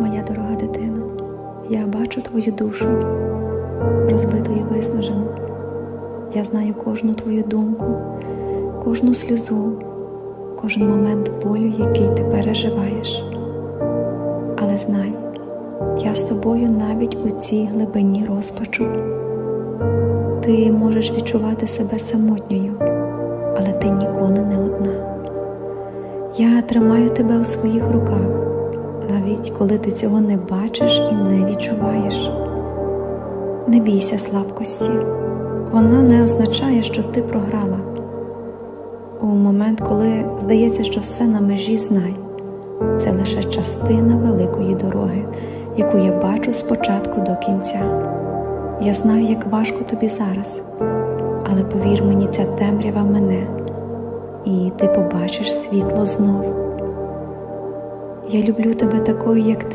Моя дорога дитино, я бачу твою душу, розбиту і виснажену. Я знаю кожну твою думку, кожну сльозу, кожен момент болю, який ти переживаєш. Але знай, я з тобою навіть у цій глибині розпачу. Ти можеш відчувати себе самотньою, але ти ніколи не одна. Я тримаю тебе у своїх руках, навіть коли ти цього не бачиш і не відчуваєш. Не бійся слабкості, вона не означає, що ти програла. У момент, коли здається, що все на межі знай, це лише частина великої дороги, яку я бачу спочатку до кінця. Я знаю, як важко тобі зараз, але повір мені, ця темрява мене, і ти побачиш світло знов. Я люблю тебе такою, як ти.